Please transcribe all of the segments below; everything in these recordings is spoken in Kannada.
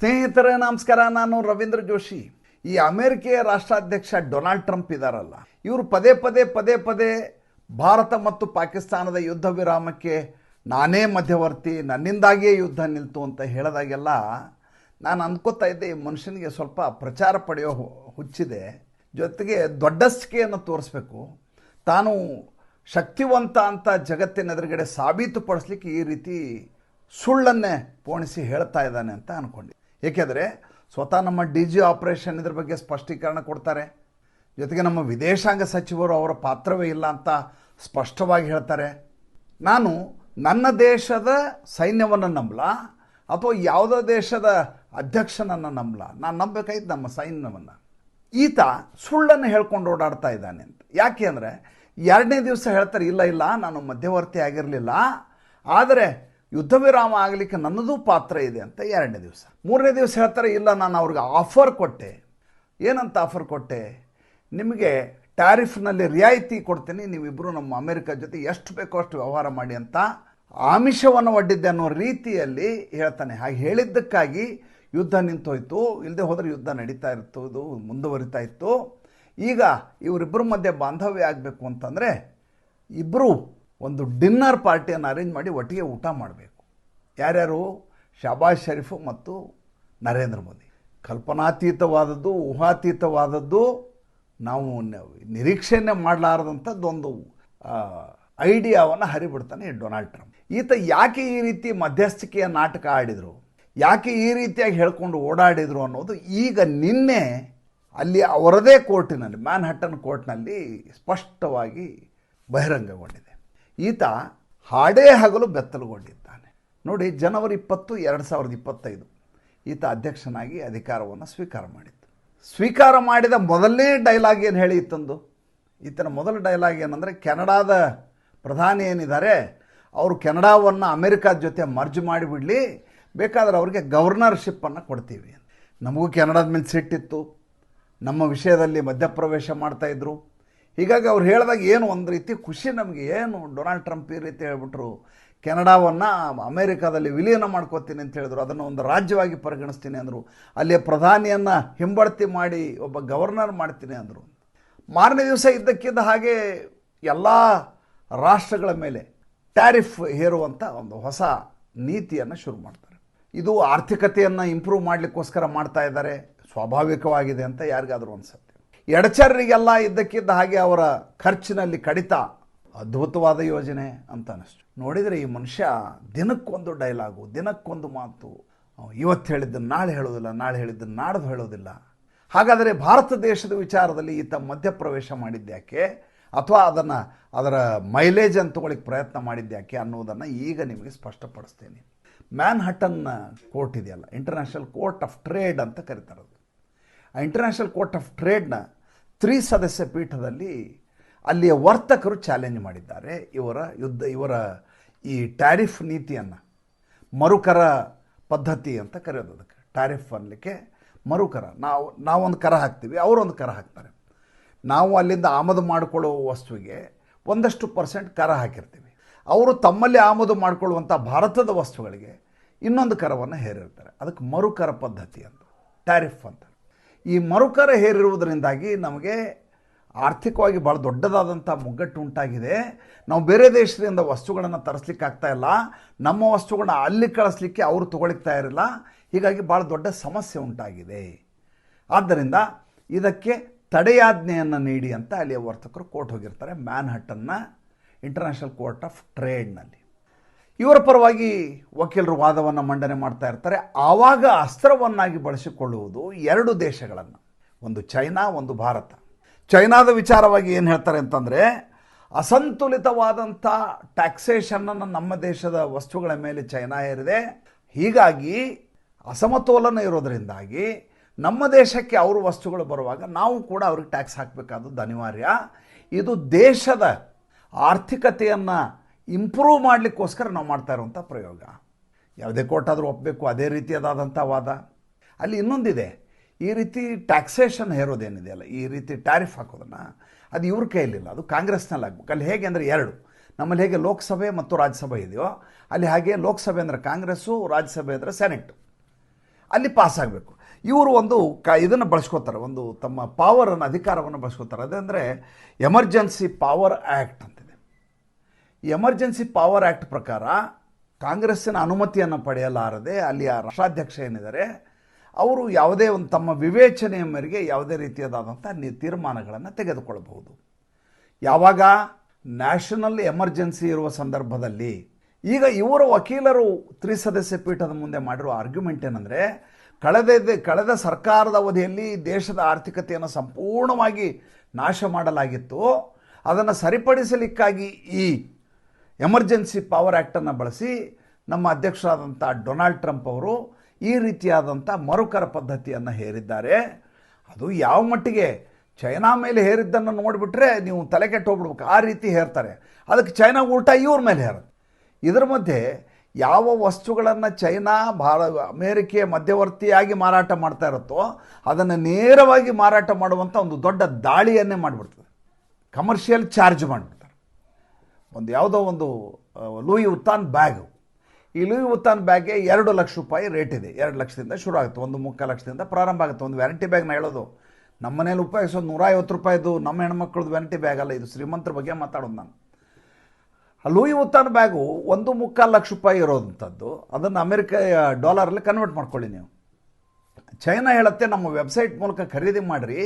ಸ್ನೇಹಿತರೆ, ನಮಸ್ಕಾರ. ನಾನು ರವೀಂದ್ರ ಜೋಶಿ. ಈ ಅಮೆರಿಕೆಯ ರಾಷ್ಟ್ರಾಧ್ಯಕ್ಷ ಡೊನಾಲ್ಡ್ ಟ್ರಂಪ್ ಇದಾರಲ್ಲ, ಇವರು ಪದೇ ಪದೇ ಪದೇ ಪದೇ ಭಾರತ ಮತ್ತು ಪಾಕಿಸ್ತಾನದ ಯುದ್ಧ ವಿರಾಮಕ್ಕೆ ನಾನೇ ಮಧ್ಯವರ್ತಿ, ನನ್ನಿಂದಾಗಿಯೇ ಯುದ್ಧ ನಿಲ್ತು ಅಂತ ಹೇಳಿದಾಗೆಲ್ಲ ನಾನು ಅಂದ್ಕೋತಾ ಇದ್ದೆ, ಈ ಮನುಷ್ಯನಿಗೆ ಸ್ವಲ್ಪ ಪ್ರಚಾರ ಪಡೆಯೋ ಹುಚ್ಚಿದೆ. ಜೊತೆಗೆ ದೊಡ್ಡಸ್ತಿಕೆಯನ್ನು ತೋರಿಸ್ಬೇಕು. ತಾನು ಶಕ್ತಿವಂತ ಅಂತ ಜಗತ್ತಿನ ಎದುರುಗಡೆ ಸಾಬೀತುಪಡಿಸ್ಲಿಕ್ಕೆ ಈ ರೀತಿ ಸುಳ್ಳನ್ನೇ ಪೋಣಿಸಿ ಹೇಳ್ತಾ ಇದ್ದಾನೆ ಅಂತ ಅಂದ್ಕೊಂಡೆ ಏಕೆಂದರೆ ಸ್ವತಃ ನಮ್ಮ ಡಿ ಜಿ ಆಪರೇಷನ್ ಇದ್ರ ಬಗ್ಗೆ ಸ್ಪಷ್ಟೀಕರಣ ಕೊಡ್ತಾರೆ. ಜೊತೆಗೆ ನಮ್ಮ ವಿದೇಶಾಂಗ ಸಚಿವರು ಅವರ ಪಾತ್ರವೇ ಇಲ್ಲ ಅಂತ ಸ್ಪಷ್ಟವಾಗಿ ಹೇಳ್ತಾರೆ. ನಾನು ನನ್ನ ದೇಶದ ಸೈನ್ಯವನ್ನು ನಂಬಲ? ಅಥವಾ ಯಾವುದೋ ದೇಶದ ಅಧ್ಯಕ್ಷನನ್ನು ನಂಬಲ? ನಾನು ನಂಬಬೇಕಾಯ್ತು ನಮ್ಮ ಸೈನ್ಯವನ್ನು. ಈತ ಸುಳ್ಳನ್ನು ಹೇಳ್ಕೊಂಡು ಓಡಾಡ್ತಾ ಇದ್ದಾನೆ ಅಂತ. ಯಾಕೆ ಅಂದರೆ ಎರಡನೇ ದಿವಸ ಹೇಳ್ತಾರೆ, ಇಲ್ಲ ಇಲ್ಲ, ನಾನು ಮಧ್ಯವರ್ತಿ ಆಗಿರಲಿಲ್ಲ. ಆದರೆ ಯುದ್ಧ ವಿರಾಮ ಆಗಲಿಕ್ಕೆ ನನ್ನದೂ ಪಾತ್ರ ಇದೆ ಅಂತ ಎರಡನೇ ದಿವಸ. ಮೂರನೇ ದಿವಸ ಹೇಳ್ತಾರೆ, ಇಲ್ಲ, ನಾನು ಅವ್ರಿಗೆ ಆಫರ್ ಕೊಟ್ಟೆ. ಏನಂತ ಆಫರ್ ಕೊಟ್ಟೆ? ನಿಮಗೆ ಟ್ಯಾರಿಫ್ನಲ್ಲಿ ರಿಯಾಯಿತಿ ಕೊಡ್ತೀನಿ ನೀವಿಬ್ಬರು ನಮ್ಮ ಅಮೆರಿಕ ಜೊತೆ ಎಷ್ಟು ಬೇಕೋ ಅಷ್ಟು ವ್ಯವಹಾರ ಮಾಡಿ ಅಂತ ಆಮಿಷವನ್ನು ಒಡ್ಡಿದ್ದೆ ಅನ್ನೋ ರೀತಿಯಲ್ಲಿ ಹೇಳ್ತಾನೆ. ಹಾಗೆ ಹೇಳಿದ್ದಕ್ಕಾಗಿ ಯುದ್ಧ ನಿಂತೋಯ್ತು. ಇಲ್ಲದೆ ಹೋದರೆ ಯುದ್ಧ ನಡೀತಾ ಇತ್ತು, ಇದು ಮುಂದುವರಿತಾ ಇತ್ತು. ಈಗ ಇವರಿಬ್ಬರ ಮಧ್ಯೆ ಬಾಂಧವ್ಯ ಆಗಬೇಕು ಅಂತಂದರೆ ಇಬ್ಬರು ಒಂದು ಡಿನ್ನರ್ ಪಾರ್ಟಿಯನ್ನು ಅರೇಂಜ್ ಮಾಡಿ ಒಟ್ಟಿಗೆ ಊಟ ಮಾಡಬೇಕು. ಯಾರ್ಯಾರು? ಶಬಾಜ್ ಶರೀಫ್ ಮತ್ತು ನರೇಂದ್ರ ಮೋದಿ. ಕಲ್ಪನಾತೀತವಾದದ್ದು, ಊಹಾತೀತವಾದದ್ದು ನಾವು ನಿರೀಕ್ಷೆಯನ್ನೇ ಮಾಡಲಾರದಂಥದ್ದೊಂದು ಐಡಿಯಾವನ್ನು ಹರಿಬಿಡ್ತಾನೆ ಡೊನಾಲ್ಡ್ ಟ್ರಂಪ್. ಈತ ಯಾಕೆ ಈ ರೀತಿ ಮಧ್ಯಸ್ಥಿಕೆಯ ನಾಟಕ ಆಡಿದರು? ಯಾಕೆ ಈ ರೀತಿಯಾಗಿ ಹೇಳ್ಕೊಂಡು ಓಡಾಡಿದರು ಅನ್ನೋದು ಈಗ ನಿನ್ನೆ ಅಲ್ಲಿ ಅವರದೇ ಕೋರ್ಟಿನಲ್ಲಿ, ಮ್ಯಾನ್ಹಟ್ಟನ್ ಕೋರ್ಟ್ನಲ್ಲಿ ಸ್ಪಷ್ಟವಾಗಿ ಬಹಿರಂಗಗೊಂಡಿದೆ. ಈತ ಹಾಡೇ ಹಗಲು ಬೆತ್ತಲುಗೊಂಡಿದ್ದಾನೆ. ನೋಡಿ, ಜನವರಿ ಇಪ್ಪತ್ತು, ಎರಡು ಸಾವಿರದ ಇಪ್ಪತ್ತೈದು, ಈತ ಅಧ್ಯಕ್ಷನಾಗಿ ಅಧಿಕಾರವನ್ನು ಸ್ವೀಕಾರ ಮಾಡಿದ್ದು. ಸ್ವೀಕಾರ ಮಾಡಿದ ಮೊದಲನೇ ಡೈಲಾಗ್ ಏನು ಹೇಳಿ ಇತ್ತಂದು? ಈತನ ಮೊದಲ ಡೈಲಾಗ್ ಏನಂದರೆ, ಕೆನಡಾದ ಪ್ರಧಾನಿ ಏನಿದ್ದಾರೆ ಅವರು ಕೆನಡಾವನ್ನು ಅಮೆರಿಕಾದ ಜೊತೆ ಮರ್ಜ್ ಮಾಡಿಬಿಡಲಿ, ಬೇಕಾದರೆ ಅವರಿಗೆ ಗವರ್ನರ್ಶಿಪ್ಪನ್ನು ಕೊಡ್ತೀವಿ ನಮಗೂ ಕೆನಡಾದ ಮೇಲೆ ಸಿಟ್ಟಿತ್ತು. ನಮ್ಮ ವಿಷಯದಲ್ಲಿ ಮಧ್ಯಪ್ರವೇಶ ಮಾಡ್ತಾಯಿದ್ರು ಹೀಗಾಗಿ ಅವ್ರು ಹೇಳಿದಾಗ ಏನು ಒಂದು ರೀತಿ ಖುಷಿ ನಮಗೆ, ಏನು ಡೊನಾಲ್ಡ್ ಟ್ರಂಪ್ ಈ ರೀತಿ ಹೇಳ್ಬಿಟ್ರು, ಕೆನಡಾವನ್ನು ಅಮೇರಿಕಾದಲ್ಲಿ ವಿಲೀನ ಮಾಡ್ಕೋತೀನಿ ಅಂತ ಹೇಳಿದ್ರು, ಅದನ್ನು ಒಂದು ರಾಜ್ಯವಾಗಿ ಪರಿಗಣಿಸ್ತೀನಿ ಅಂದರು ಅಲ್ಲಿಯ ಪ್ರಧಾನಿಯನ್ನು ಹಿಂಬಡ್ತಿ ಮಾಡಿ ಒಬ್ಬ ಗವರ್ನರ್ ಮಾಡ್ತೀನಿ ಅಂದರು. ಮಾರನೇ ದಿವಸ ಇದ್ದಕ್ಕಿದ್ದ ಹಾಗೆ ಎಲ್ಲ ರಾಷ್ಟ್ರಗಳ ಮೇಲೆ ಟ್ಯಾರಿಫ್ ಹೇರುವಂಥ ಒಂದು ಹೊಸ ನೀತಿಯನ್ನು ಶುರು ಮಾಡ್ತಾರೆ. ಇದು ಆರ್ಥಿಕತೆಯನ್ನು ಇಂಪ್ರೂವ್ ಮಾಡಲಿಕ್ಕೋಸ್ಕರ ಮಾಡ್ತಾ ಇದ್ದಾರೆ, ಸ್ವಾಭಾವಿಕವಾಗಿದೆ ಅಂತ ಯಾರಿಗಾದರೂ ಅನ್ಸುತ್ತೆ. ಎಡಚರರಿಗೆಲ್ಲ ಇದ್ದಕ್ಕಿದ್ದ ಹಾಗೆ ಅವರ ಖರ್ಚಿನಲ್ಲಿ ಕಡಿತ. ಅದ್ಭುತವಾದ ಯೋಜನೆ ಅಂತ ಅನಿಸ್ತು ನೋಡಿದರೆ ಈ ಮನುಷ್ಯ ದಿನಕ್ಕೊಂದು ಡೈಲಾಗು, ದಿನಕ್ಕೊಂದು ಮಾತು. ಇವತ್ತು ಹೇಳಿದ್ದನ್ನು ನಾಳೆ ಹೇಳೋದಿಲ್ಲ, ನಾಳೆ ಹೇಳಿದ್ದನ್ನು ನಾಡ್ದು ಹೇಳೋದಿಲ್ಲ. ಹಾಗಾದರೆ ಭಾರತ ದೇಶದ ವಿಚಾರದಲ್ಲಿ ಈತ ಮಧ್ಯಪ್ರವೇಶ ಮಾಡಿದ್ದ್ಯಾಕೆ? ಅಥವಾ ಅದನ್ನು, ಅದರ ಮೈಲೇಜ್ ಅಂತ ತಗೊಳ್ಳಿಕ್ಕೆ ಪ್ರಯತ್ನ ಮಾಡಿದ್ದ್ಯಾಕೆ ಅನ್ನೋದನ್ನು ಈಗ ನಿಮಗೆ ಸ್ಪಷ್ಟಪಡಿಸ್ತೇನೆ. ಮ್ಯಾನ್ ಹಟನ್ ಕೋರ್ಟ್ ಇದೆಯಲ್ಲ ಇಂಟರ್ನ್ಯಾಷನಲ್ ಕೋರ್ಟ್ ಆಫ್ ಟ್ರೇಡ್ ಅಂತ ಕರೀತಾರದು. ಆ ಇಂಟರ್ನ್ಯಾಷನಲ್ ಕೋರ್ಟ್ ಆಫ್ ಟ್ರೇಡ್ನ ತ್ರಿ ಸದಸ್ಯ ಪೀಠದಲ್ಲಿ ಅಲ್ಲಿಯ ವರ್ತಕರು ಚಾಲೆಂಜ್ ಮಾಡಿದ್ದಾರೆ. ಇವರ ಯುದ್ಧ, ಇವರ ಈ ಟ್ಯಾರಿಫ್ ನೀತಿಯನ್ನು, ಮರುಕರ ಪದ್ಧತಿ ಅಂತ ಕರೆಯೋದು ಅದಕ್ಕೆ. ಟ್ಯಾರಿಫ್ ಅನ್ನಲಿಕ್ಕೆ ಮರುಕರ. ನಾವು, ನಾವೊಂದು ಕರ ಹಾಕ್ತೀವಿ, ಅವರೊಂದು ಕರ ಹಾಕ್ತಾರೆ. ನಾವು ಅಲ್ಲಿಂದ ಆಮದು ಮಾಡಿಕೊಳ್ಳುವ ವಸ್ತುವಿಗೆ ಒಂದಷ್ಟು ಪರ್ಸೆಂಟ್ ಕರ ಹಾಕಿರ್ತೀವಿ. ಅವರು ತಮ್ಮಲ್ಲಿ ಆಮದು ಮಾಡಿಕೊಳ್ಳುವಂಥ ಭಾರತದ ವಸ್ತುಗಳಿಗೆ ಇನ್ನೊಂದು ಕರವನ್ನು ಹೇರಿರ್ತಾರೆ. ಅದಕ್ಕೆ ಮರುಕರ ಪದ್ಧತಿ ಅಂತ. ಟ್ಯಾರಿಫ್ ಅಂತ. ಈ ಮರುಕರ ಹೇರಿರುವುದರಿಂದಾಗಿ ನಮಗೆ ಆರ್ಥಿಕವಾಗಿ ಭಾಳ ದೊಡ್ಡದಾದಂಥ ಮುಗ್ಗಟ್ಟು ಉಂಟಾಗಿದೆ. ನಾವು ಬೇರೆ ದೇಶದಿಂದ ವಸ್ತುಗಳನ್ನು ತರಿಸ್ಲಿಕ್ಕೆ ಆಗ್ತಾ ಇಲ್ಲ. ನಮ್ಮ ವಸ್ತುಗಳನ್ನ ಅಲ್ಲಿ ಕಳಿಸ್ಲಿಕ್ಕೆ ಅವರು ತೊಗೊಳಿಕ್ತಾ ಇರಲಿಲ್ಲ ಹೀಗಾಗಿ ಭಾಳ ದೊಡ್ಡ ಸಮಸ್ಯೆ ಉಂಟಾಗಿದೆ. ಆದ್ದರಿಂದ ಇದಕ್ಕೆ ತಡೆಯಾಜ್ಞೆಯನ್ನು ನೀಡಿ ಅಂತ ಅಲ್ಲಿಯ ವರ್ತಕರು ಕೋರ್ಟ್ ಹೋಗಿರ್ತಾರೆ. ಮ್ಯಾನ್ಹಟ್ಟನ್ನ, ಇಂಟರ್ನ್ಯಾಷನಲ್ ಕೋರ್ಟ್ ಆಫ್ ಟ್ರೇಡ್ನಲ್ಲಿ. ಇವರ ಪರವಾಗಿ ವಕೀಲರು ವಾದವನ್ನು ಮಂಡನೆ ಮಾಡ್ತಾ ಇರ್ತಾರೆ. ಆವಾಗ ಅಸ್ತ್ರವನ್ನಾಗಿ ಬಳಸಿಕೊಳ್ಳುವುದು ಎರಡು ದೇಶಗಳನ್ನು. ಒಂದು ಚೈನಾ, ಒಂದು ಭಾರತ. ಚೈನಾದ ವಿಚಾರವಾಗಿ ಏನು ಹೇಳ್ತಾರೆ ಅಂತಂದರೆ, ಅಸಂತುಲಿತವಾದಂಥ ಟ್ಯಾಕ್ಸೇಷನನ್ನು ನಮ್ಮ ದೇಶದ ವಸ್ತುಗಳ ಮೇಲೆ ಚೈನಾ ಏರಿದೆ. ಹೀಗಾಗಿ ಅಸಮತೋಲನ ಇರೋದರಿಂದಾಗಿ ನಮ್ಮ ದೇಶಕ್ಕೆ ಅವರು ವಸ್ತುಗಳು ಬರುವಾಗ ನಾವು ಕೂಡ ಅವ್ರಿಗೆ ಟ್ಯಾಕ್ಸ್ ಹಾಕಬೇಕಾದದ್ದು ಅನಿವಾರ್ಯ. ಇದು ದೇಶದ ಆರ್ಥಿಕತೆಯನ್ನು ಇಂಪ್ರೂವ್ ಮಾಡಲಿಕ್ಕೋಸ್ಕರ ನಾವು ಮಾಡ್ತಾ ಇರುವಂಥ ಪ್ರಯೋಗ. ಯಾವುದೇ ಕೋರ್ಟ್ ಆದರೂ ಒಪ್ಪಬೇಕು ಅದೇ ರೀತಿಯಾದಂಥ ವಾದ. ಅಲ್ಲಿ ಇನ್ನೊಂದಿದೆ, ಈ ರೀತಿ ಟ್ಯಾಕ್ಸೇಷನ್ ಹೇರೋದೇನಿದೆಯಲ್ಲ ಈ ರೀತಿ ಟ್ಯಾರಿಫ್ ಹಾಕೋದನ್ನು, ಅದು ಇವ್ರ ಕೈಯಲ್ಲಿಲ್ಲ, ಅದು ಕಾಂಗ್ರೆಸ್ನಲ್ಲಿ ಆಗಬೇಕು ಅಲ್ಲಿ ಹೇಗೆ ಅಂದರೆ ಎರಡು, ನಮ್ಮಲ್ಲಿ ಹೇಗೆ ಲೋಕಸಭೆ ಮತ್ತು ರಾಜ್ಯಸಭೆ ಇದೆಯೋ, ಅಲ್ಲಿ ಹಾಗೆ ಲೋಕಸಭೆ ಅಂದರೆ ಕಾಂಗ್ರೆಸ್ಸು, ರಾಜ್ಯಸಭೆ ಅಂದರೆ ಸೆನೆಟ್. ಅಲ್ಲಿ ಪಾಸ್ ಆಗಬೇಕು. ಇವರು ಒಂದು ಕ, ಇದನ್ನು ಬಳಸ್ಕೋತಾರೆ, ಒಂದು ತಮ್ಮ ಪಾವರನ್ನು ಅಧಿಕಾರವನ್ನು ಬಳಸ್ಕೋತಾರೆ. ಅದಂದರೆ ಎಮರ್ಜೆನ್ಸಿ ಪವರ್ ಆ್ಯಕ್ಟ್ ಅಂತಿದೆ ಈ ಎಮರ್ಜೆನ್ಸಿ ಪವರ್ ಆ್ಯಕ್ಟ್ ಪ್ರಕಾರ ಕಾಂಗ್ರೆಸ್ಸಿನ ಅನುಮತಿಯನ್ನು ಪಡೆಯಲಾರದೆ ಅಲ್ಲಿಯ ರಾಷ್ಟ್ರಾಧ್ಯಕ್ಷ ಏನಿದ್ದಾರೆ, ಅವರು ಯಾವುದೇ ಒಂದು ತಮ್ಮ ವಿವೇಚನೆಯ ಮೇರೆಗೆ ಯಾವುದೇ ರೀತಿಯಾದಂಥ ತೀರ್ಮಾನಗಳನ್ನು ತೆಗೆದುಕೊಳ್ಳಬಹುದು. ಯಾವಾಗ ನ್ಯಾಷನಲ್ ಎಮರ್ಜೆನ್ಸಿ ಇರುವ ಸಂದರ್ಭದಲ್ಲಿ ಈಗ ಇವರ ವಕೀಲರು ತ್ರಿಸದಸ್ಯ ಪೀಠದ ಮುಂದೆ ಮಾಡಿರೋ ಆರ್ಗ್ಯುಮೆಂಟ್ ಏನಂದರೆ, ಕಳೆದ ಕಳೆದ ಸರ್ಕಾರದ ಅವಧಿಯಲ್ಲಿ ದೇಶದ ಆರ್ಥಿಕತೆಯನ್ನು ಸಂಪೂರ್ಣವಾಗಿ ನಾಶ ಮಾಡಲಾಗಿತ್ತು. ಅದನ್ನು ಸರಿಪಡಿಸಲಿಕ್ಕಾಗಿ ಈ ಎಮರ್ಜೆನ್ಸಿ ಪವರ್ ಆ್ಯಕ್ಟನ್ನು ಬಳಸಿ ನಮ್ಮ ಅಧ್ಯಕ್ಷರಾದಂಥ ಡೊನಾಲ್ಡ್ ಟ್ರಂಪ್ ಅವರು ಈ ರೀತಿಯಾದಂಥ ಮರುಕರ ಪದ್ಧತಿಯನ್ನು ಹೇರಿದ್ದಾರೆ. ಅದು ಯಾವ ಮಟ್ಟಿಗೆ? ಚೈನಾ ಮೇಲೆ ಹೇರಿದ್ದನ್ನು ನೋಡಿಬಿಟ್ರೆ ನೀವು ತಲೆ ಕೆಟ್ಟೋಗ್ಬಿಡ್ಬೇಕು ಆ ರೀತಿ ಹೇರ್ತಾರೆ. ಅದಕ್ಕೆ ಚೈನಾ ಉಲ್ಟಾ ಇವ್ರ ಮೇಲೆ ಹೇರುತ್ತೆ. ಇದರ ಮಧ್ಯೆ ಯಾವ ವಸ್ತುಗಳನ್ನು ಚೈನಾ ಭಾರ ಅಮೇರಿಕೆಯ ಮಧ್ಯವರ್ತಿಯಾಗಿ ಮಾರಾಟ ಮಾಡ್ತಾ ಇರುತ್ತೋ ಅದನ್ನು ನೇರವಾಗಿ ಮಾರಾಟ ಮಾಡುವಂಥ ಒಂದು ದೊಡ್ಡ ದಾಳಿಯನ್ನೇ ಮಾಡಿಬಿಡ್ತದೆ. ಕಮರ್ಷಿಯಲ್ ಚಾರ್ಜ್ ಮಾಡಿಬಿಡ್ತಾರೆ ಒಂದು ಯಾವುದೋ ಒಂದು ಲೂಯಿ ಉತ್ತಾನ್ ಬ್ಯಾಗು. ಈ ಲೂಯಿ ಉತ್ತಾನ್ ಬ್ಯಾಗ್ಗೆ ಎರಡು ಲಕ್ಷ ರೂಪಾಯಿ ರೇಟ್ ಇದೆ. ಎರಡು ಲಕ್ಷದಿಂದ ಶುರು ಆಗುತ್ತೆ. ಒಂದು ಮುಕ್ಕಾಲು ಲಕ್ಷದಿಂದ ಪ್ರಾರಂಭ ಆಗುತ್ತೆ. ಒಂದು ವ್ಯಾರಂಟಿ ಬ್ಯಾಗ್ನ ಹೇಳೋದು. ನಮ್ಮ ಮನೇಲಿ ಉಪಯೋಗಿಸೋದು ನೂರ ಐವತ್ತು ರೂಪಾಯಿದು ನಮ್ಮ ಹೆಣ್ಮಕ್ಳದ್ದು ವ್ಯಾರಂಟಿ ಬ್ಯಾಗ್ ಅಲ್ಲ, ಇದು ಶ್ರೀಮಂತರ ಬಗ್ಗೆ ಮಾತಾಡೋದು ನಾನು. ಲೂಯಿ ಉತ್ತಾನ್ ಬ್ಯಾಗು ಒಂದು ಮುಕ್ಕಾಲು ಲಕ್ಷ ರೂಪಾಯಿ ಇರೋವಂಥದ್ದು ಅದನ್ನು ಅಮೆರಿಕ ಡಾಲರಲ್ಲಿ ಕನ್ವರ್ಟ್ ಮಾಡ್ಕೊಳ್ಳಿ ನೀವು. ಚೈನಾ ಹೇಳುತ್ತೆ, ನಮ್ಮ ವೆಬ್ಸೈಟ್ ಮೂಲಕ ಖರೀದಿ ಮಾಡಿರಿ.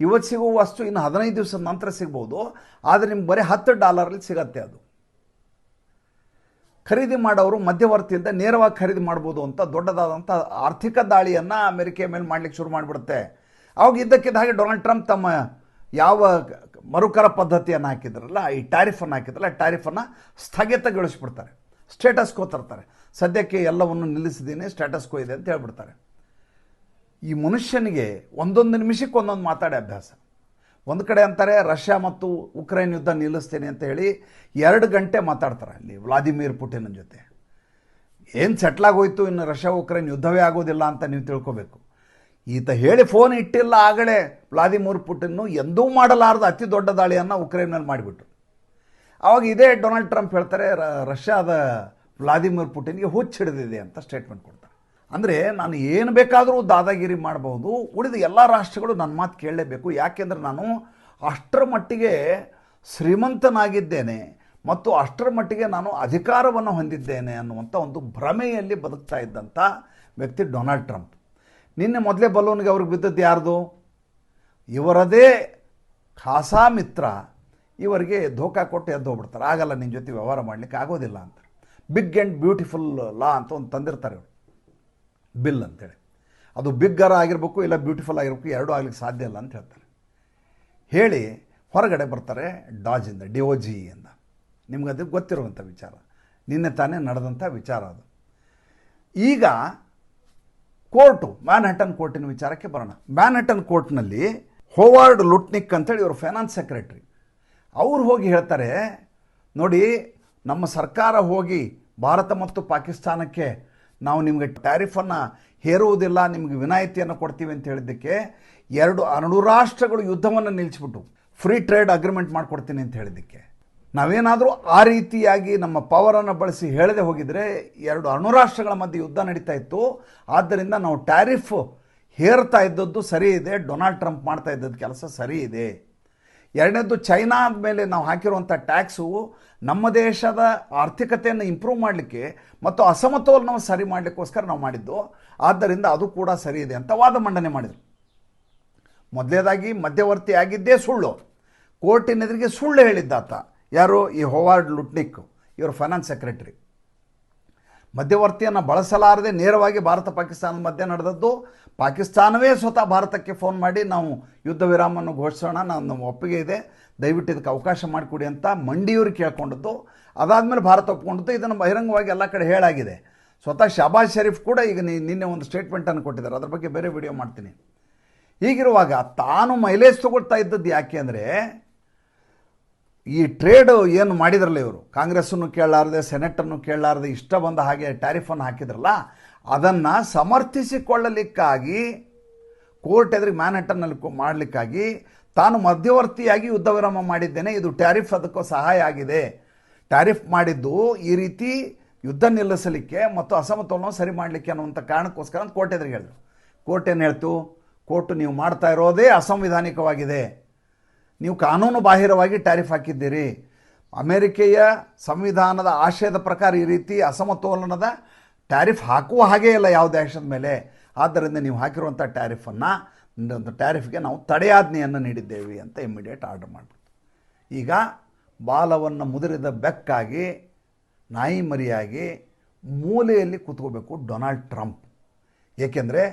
ಇವತ್ತು ಸಿಗುವ ವಸ್ತು ಇನ್ನು ಹದಿನೈದು ದಿವಸದ ನಂತರ ಸಿಗ್ಬೋದು. ಆದರೆ ನಿಮ್ಗೆ ಬರೀ ಹತ್ತು ಡಾಲರಲ್ಲಿ ಸಿಗತ್ತೆ ಅದು. ಖರೀದಿ ಮಾಡೋರು ಮಧ್ಯವರ್ತಿಯಿಂದ ನೇರವಾಗಿ ಖರೀದಿ ಮಾಡ್ಬೋದು ಅಂತ ದೊಡ್ಡದಾದಂಥ ಆರ್ಥಿಕ ದಾಳಿಯನ್ನು ಅಮೆರಿಕ ಮೇಲೆ ಮಾಡ್ಲಿಕ್ಕೆ ಶುರು ಮಾಡಿಬಿಡುತ್ತೆ. ಅವಾಗ ಇದ್ದಕ್ಕಿದ್ದ ಹಾಗೆ ಡೊನಾಲ್ಡ್ ಟ್ರಂಪ್ ತಮ್ಮ ಯಾವ ಮರುಕರ ಪದ್ಧತಿಯನ್ನು ಹಾಕಿದ್ರಲ್ಲ, ಈ ಟ್ಯಾರಿಫನ್ನು ಹಾಕಿದ್ರಲ್ಲ ಟ್ಯಾರಿಫನ್ನು ಸ್ಥಗಿತಗೊಳಿಸ್ಬಿಡ್ತಾರೆ. ಸ್ಟೇಟಸ್ಕೋ ತರ್ತಾರೆ. ಸದ್ಯಕ್ಕೆ ಎಲ್ಲವನ್ನು ನಿಲ್ಲಿಸಿದ್ದೀನಿ, ಸ್ಟೇಟಸ್ಕೋ ಇದೆ ಅಂತ ಹೇಳ್ಬಿಡ್ತಾರೆ. ಈ ಮನುಷ್ಯನಿಗೆ ಒಂದೊಂದು ನಿಮಿಷಕ್ಕೆ ಒಂದೊಂದು ಮಾತಾಡೋ ಅಭ್ಯಾಸ. ಒಂದು ಕಡೆ ಅಂತಾರೆ, ರಷ್ಯಾ ಮತ್ತು ಉಕ್ರೇನ್ ಯುದ್ಧ ನಿಲ್ಲಿಸ್ತೇನೆ ಅಂತ ಹೇಳಿ ಎರಡು ಗಂಟೆ ಮಾತಾಡ್ತಾರೆ ಅಲ್ಲಿ ವ್ಲಾದಿಮಿರ್ ಪುಟಿನ್ ಜೊತೆ. ಏನು ಸೆಟ್ಲಾಗೋಯ್ತು ಇನ್ನು ರಷ್ಯಾ, ಉಕ್ರೇನ್ ಯುದ್ಧವೇ ಆಗೋದಿಲ್ಲ ಅಂತ ನೀವು ತಿಳ್ಕೊಬೇಕು. ಈತ ಹೇಳಿ ಫೋನ್ ಇಟ್ಟಿಲ್ಲ ಆಗಲೇ ವ್ಲಾದಿಮಿರ್ ಪುಟಿನ್ನು ಎಂದೂ ಮಾಡಲಾರದ ಅತಿ ದೊಡ್ಡ ದಾಳಿಯನ್ನು ಉಕ್ರೇನ್ ಮಾಡಿಬಿಟ್ರು. ಆವಾಗ ಇದೇ ಡೊನಾಲ್ಡ್ ಟ್ರಂಪ್ ಹೇಳ್ತಾರೆ ರಷ್ಯಾದ ವ್ಲಾದಿಮಿರ್ ಪುಟಿನ್ಗೆ ಹುಚ್ಚು ಹಿಡಿದಿದೆ ಅಂತ ಸ್ಟೇಟ್ಮೆಂಟ್ ಕೊಡ್ತಾರೆ. ಅಂದರೆ ನಾನು ಏನು ಬೇಕಾದರೂ ದಾದಾಗಿರಿ ಮಾಡಬಹುದು, ಉಳಿದ ಎಲ್ಲ ರಾಷ್ಟ್ರಗಳು ನನ್ನ ಮಾತು ಕೇಳಲೇಬೇಕು. ಯಾಕೆಂದರೆ ನಾನು ಅಷ್ಟರ ಮಟ್ಟಿಗೆ ಶ್ರೀಮಂತನಾಗಿದ್ದೇನೆ ಮತ್ತು ಅಷ್ಟರ ಮಟ್ಟಿಗೆ ನಾನು ಅಧಿಕಾರವನ್ನು ಹೊಂದಿದ್ದೇನೆ ಅನ್ನುವಂಥ ಒಂದು ಭ್ರಮೆಯಲ್ಲಿ ಬದುಕ್ತಾ ಇದ್ದಂಥ ವ್ಯಕ್ತಿ ಡೊನಾಲ್ಡ್ ಟ್ರಂಪ್. ನಿನ್ನೆ ಮೊದಲೇ ಬಲೂನ್ಗೆ ಅವ್ರಿಗೆ ಬಿದ್ದದ್ದು ಯಾರ್ದು? ಇವರದೇ ಖಾಸಾ ಮಿತ್ರ. ಇವರಿಗೆ ಧೋಕಾ ಕೊಟ್ಟು ಎದ್ದು ಹೋಗ್ಬಿಡ್ತಾರೆ. ಆಗಲ್ಲ ನಿನ್ನ ಜೊತೆ ವ್ಯವಹಾರ ಮಾಡಲಿಕ್ಕೆ ಆಗೋದಿಲ್ಲ ಅಂತ. ಬಿಗ್ ಆ್ಯಂಡ್ ಬ್ಯೂಟಿಫುಲ್ ಲಾ ಅಂತ ಒಂದು ತಂದಿರ್ತಾರೆ ಇವರು. ಬಿಲ್ ಅಂತೇಳಿ. ಅದು ಬಿಗ್ಗರ ಆಗಿರ್ಬೇಕು ಇಲ್ಲ ಬ್ಯೂಟಿಫುಲ್ ಆಗಿರ್ಬೇಕು, ಎರಡೂ ಆಗ್ಲಿಕ್ಕೆ ಸಾಧ್ಯ ಇಲ್ಲ ಅಂತ ಹೇಳ್ತಾರೆ. ಹೇಳಿ ಹೊರಗಡೆ ಬರ್ತಾರೆ ಡಾಜಿಂದ, ಡಿ ಒ ಜಿ ಇಂದ. ಗೊತ್ತಿರುವಂಥ ವಿಚಾರ. ನಿನ್ನೆ ತಾನೇ ನಡೆದಂಥ ವಿಚಾರ ಅದು. ಈಗ ಕೋರ್ಟು ಮ್ಯಾನ್ಹಟನ್ ಕೋರ್ಟಿನ ವಿಚಾರಕ್ಕೆ ಬರೋಣ. ಮ್ಯಾನ್ಹಟನ್ ಕೋರ್ಟ್ನಲ್ಲಿ ಹೋವಾರ್ಡ್ ಲುಟ್ನಿಕ್ ಅಂತೇಳಿ ಇವರು ಫೈನಾನ್ಸ್ ಸೆಕ್ರೆಟ್ರಿ. ಅವ್ರು ಹೋಗಿ ಹೇಳ್ತಾರೆ, ನೋಡಿ, ನಮ್ಮ ಸರ್ಕಾರ ಹೋಗಿ ಭಾರತ ಮತ್ತು ಪಾಕಿಸ್ತಾನಕ್ಕೆ ನಾವು ನಿಮಗೆ ಟ್ಯಾರಿಫನ್ನು ಹೇರುವುದಿಲ್ಲ, ನಿಮಗೆ ವಿನಾಯಿತಿಯನ್ನು ಕೊಡ್ತೀವಿ ಅಂತ ಹೇಳಿದ್ದಕ್ಕೆ ಎರಡು ಅಣು ರಾಷ್ಟ್ರಗಳು ಯುದ್ಧವನ್ನು ನಿಲ್ಲಿಸ್ಬಿಟ್ಟು ಫ್ರೀ ಟ್ರೇಡ್ ಅಗ್ರಿಮೆಂಟ್ ಮಾಡಿಕೊಡ್ತೀನಿ ಅಂತ ಹೇಳಿದ್ದಕ್ಕೆ. ನಾವೇನಾದರೂ ಆ ರೀತಿಯಾಗಿ ನಮ್ಮ ಪವರನ್ನು ಬಳಸಿ ಹೇಳದೆ ಹೋಗಿದರೆ ಎರಡು ಅಣುರಾಷ್ಟ್ರಗಳ ಮಧ್ಯೆ ಯುದ್ಧ ನಡೀತಾ ಇತ್ತು. ಆದ್ದರಿಂದ ನಾವು ಟ್ಯಾರಿಫ್ ಹೇರ್ತಾ ಇದ್ದದ್ದು ಸರಿ ಇದೆ. ಡೊನಾಲ್ಡ್ ಟ್ರಂಪ್ ಮಾಡ್ತಾ ಇದ್ದದ್ದು ಕೆಲಸ ಸರಿ ಇದೆ. ಎರಡನೇದು ಚೈನಾದ ಮೇಲೆ ನಾವು ಹಾಕಿರುವಂಥ ಟ್ಯಾಕ್ಸು ನಮ್ಮ ದೇಶದ ಆರ್ಥಿಕತೆಯನ್ನು ಇಂಪ್ರೂವ್ ಮಾಡಲಿಕ್ಕೆ ಮತ್ತು ಅಸಮತೋಲನವನ್ನು ಸರಿ ಮಾಡಲಿಕ್ಕೋಸ್ಕರ ನಾವು ಮಾಡಿದ್ದು. ಆದ್ದರಿಂದ ಅದು ಕೂಡ ಸರಿ ಇದೆ ಅಂತ ವಾದ ಮಂಡನೆ ಮಾಡಿದರು. ಮೊದಲೇದಾಗಿ ಮಧ್ಯವರ್ತಿ ಆಗಿದ್ದೇ ಸುಳ್ಳು. ಕೋರ್ಟಿನ ಎದುರಿಗೆ ಸುಳ್ಳು ಹೇಳಿದ್ದಾತ ಯಾರು? ಈ ಹೋವಾರ್ಡ್ ಲುಟ್ನಿಕ್, ಇವರು ಫೈನಾನ್ಸ್ ಸೆಕ್ರೆಟರಿ. ಮಧ್ಯವರ್ತಿಯನ್ನು ಬಳಸಲಾರದೆ ನೇರವಾಗಿ ಭಾರತ ಪಾಕಿಸ್ತಾನದ ಮಧ್ಯೆ ನಡೆದದ್ದು, ಪಾಕಿಸ್ತಾನವೇ ಸ್ವತಃ ಭಾರತಕ್ಕೆ ಫೋನ್ ಮಾಡಿ ನಾವು ಯುದ್ಧ ವಿರಾಮವನ್ನು ಘೋಷಿಸೋಣ ನಮ್ಮ ಒಪ್ಪಿಗೆ ಇದೆ, ದಯವಿಟ್ಟು ಇದಕ್ಕೆ ಅವಕಾಶ ಮಾಡಿಕೊಡಿ ಅಂತ ಮಂಡಿಯವರು ಕೇಳ್ಕೊಂಡದ್ದು. ಅದಾದಮೇಲೆ ಭಾರತ ಒಪ್ಕೊಂಡದ್ದು ಇದನ್ನು ಬಹಿರಂಗವಾಗಿ ಎಲ್ಲ ಕಡೆ ಹೇಳಾಗಿದೆ. ಸ್ವತಃ ಶಹಬಾಜ್ ಶರೀಫ್ ಕೂಡ ಈಗ ನಿನ್ನೆ ಒಂದು ಸ್ಟೇಟ್ಮೆಂಟನ್ನು ಕೊಟ್ಟಿದ್ದಾರೆ. ಅದ್ರ ಬಗ್ಗೆ ಬೇರೆ ವಿಡಿಯೋ ಮಾಡ್ತೀನಿ. ಹೀಗಿರುವಾಗ ತಾನು ಮೈಲೇಜ್ ತಗೊಳ್ತಾ ಇದ್ದದ್ದು ಯಾಕೆ ಅಂದರೆ ಈ ಟ್ರೇಡ್ ಏನು ಮಾಡಿದ್ರಲ್ಲ ಇವರು? ಕಾಂಗ್ರೆಸ್ಸನ್ನು ಕೇಳಲಾರದೆ, ಸೆನೆಟನ್ನು ಕೇಳಲಾರದೆ ಇಷ್ಟ ಬಂದ ಹಾಗೆ ಟ್ಯಾರಿಫನ್ನು ಹಾಕಿದ್ರಲ್ಲ, ಅದನ್ನು ಸಮರ್ಥಿಸಿಕೊಳ್ಳಲಿಕ್ಕಾಗಿ ಕೋರ್ಟ್ ಎದುರಿಗೆ ಮ್ಯಾನ್ಹಟನ್ನಲ್ಲಿ ಮಾಡಲಿಕ್ಕಾಗಿ ತಾನು ಮಧ್ಯವರ್ತಿಯಾಗಿ ಯುದ್ಧ ವಿರಾಮ ಮಾಡಿದ್ದೇನೆ, ಇದು ಟ್ಯಾರಿಫ್ ಅದಕ್ಕೂ ಸಹಾಯ ಆಗಿದೆ. ಟ್ಯಾರಿಫ್ ಮಾಡಿದ್ದು ಈ ರೀತಿ ಯುದ್ಧ ನಿಲ್ಲಿಸಲಿಕ್ಕೆ ಮತ್ತು ಅಸಮತೋಲನ ಸರಿ ಮಾಡಲಿಕ್ಕೆ ಅನ್ನುವಂಥ ಕಾರಣಕ್ಕೋಸ್ಕರ ಅಂತ ಕೋರ್ಟ್ ಎದುರಿಗೆ ಹೇಳಿದ್ರು. ಕೋರ್ಟ್ ಏನು ಹೇಳ್ತು? ಕೋರ್ಟ್ ನೀವು ಮಾಡ್ತಾ ಇರೋದೇ ಅಸಂವಿಧಾನಿಕವಾಗಿದೆ. ನೀವು ಕಾನೂನು ಬಾಹಿರವಾಗಿ ಟ್ಯಾರಿಫ್ ಹಾಕಿದ್ದೀರಿ. ಅಮೆರಿಕೆಯ ಸಂವಿಧಾನದ ಆಶಯದ ಪ್ರಕಾರ ಈ ರೀತಿ ಅಸಮತೋಲನದ ಟ್ಯಾರಿಫ್ ಹಾಕುವ ಹಾಗೇ ಇಲ್ಲ ಯಾವ ದೇಶದ ಮೇಲೆ. ಆದ್ದರಿಂದ ನೀವು ಹಾಕಿರುವಂಥ ಟ್ಯಾರಿಫನ್ನು, ಒಂದು ಟ್ಯಾರಿಫ್ಗೆ ನಾವು ತಡೆಯಾಜ್ಞೆಯನ್ನು ನೀಡಿದ್ದೇವೆ ಅಂತ ಇಮ್ಮಿಡಿಯೇಟ್ ಆರ್ಡರ್ ಮಾಡಿಬಿಟ್ಟು. ಈಗ ಬಾಲವನ್ನು ಮುದುರಿದ ಬೆಕ್ಕಾಗಿ, ನಾಯಿ ಮರಿಯಾಗಿ ಮೂಲೆಯಲ್ಲಿ ಕೂತ್ಕೋಬೇಕು ಡೊನಾಲ್ಡ್ ಟ್ರಂಪ್. ಏಕೆಂದರೆ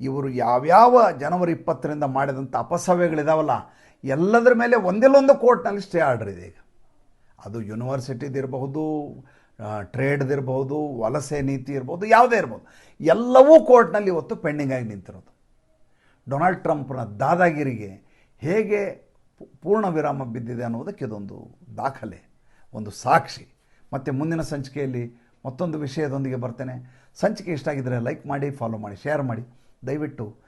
ಇವರು ಯಾವ್ಯಾವ ಜನವರಿ ಇಪ್ಪತ್ತರಿಂದ ಮಾಡಿದಂಥ ಅಪಸವ್ಯಗಳಿದಾವಲ್ಲ ಎಲ್ಲದರ ಮೇಲೆ ಒಂದಿಲ್ಲೊಂದು ಕೋರ್ಟ್ನಲ್ಲಿ ಸ್ಟೇ ಆರ್ಡರ್ ಇದೆ ಈಗ. ಅದು ಯೂನಿವರ್ಸಿಟಿದಿರಬಹುದು ಟ್ರೇಡ್ದಿರ್ಬೋದು ವಲಸೆ ನೀತಿ ಇರ್ಬೋದು ಯಾವುದೇ ಇರ್ಬೋದು ಎಲ್ಲವೂ ಕೋರ್ಟ್ನಲ್ಲಿ ಇವತ್ತು ಪೆಂಡಿಂಗ್ ಆಗಿ ನಿಂತಿರೋದು. ಡೊನಾಲ್ಡ್ ಟ್ರಂಪ್ನ ದಾದಾಗಿರಿಗೆ ಹೇಗೆ ಪೂರ್ಣ ವಿರಾಮ ಬಿದ್ದಿದೆ ಅನ್ನೋದಕ್ಕೆ ಇದೊಂದು ದಾಖಲೆ, ಒಂದು ಸಾಕ್ಷಿ. ಮತ್ತು ಮುಂದಿನ ಸಂಚಿಕೆಯಲ್ಲಿ ಮತ್ತೊಂದು ವಿಷಯದೊಂದಿಗೆ ಬರ್ತೇನೆ. ಸಂಚಿಕೆ ಇಷ್ಟ ಆಗಿದ್ದರೆ ಲೈಕ್ ಮಾಡಿ ಫಾಲೋ ಮಾಡಿ ಶೇರ್ ಮಾಡಿ. ದಯವಿಟ್ಟು